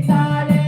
Italy.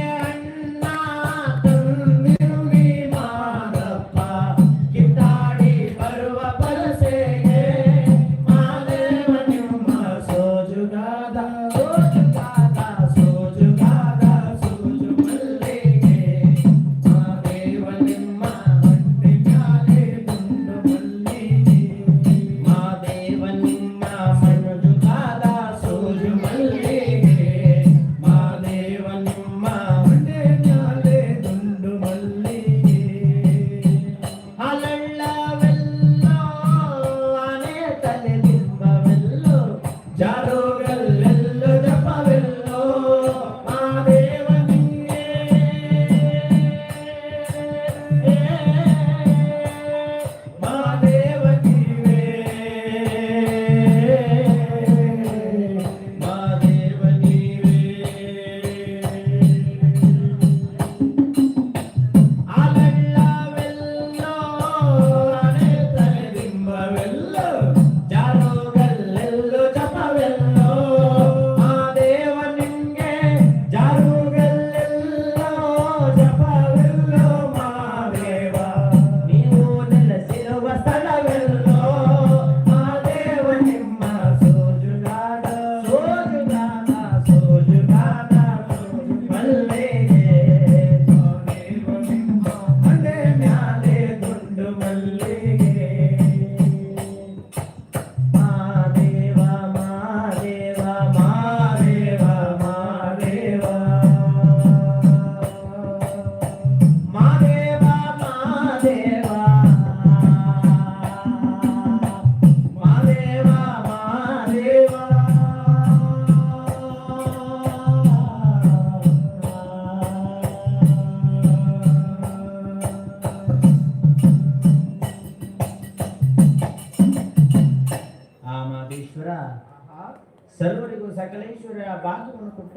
Hello. ಆ ಮಾದೇಶ್ವರ ಸರ್ವರಿಗೂ ಸಕಲೇಶ್ವರ ಭಾಗವನ್ನು ಕೊಟ್ಟು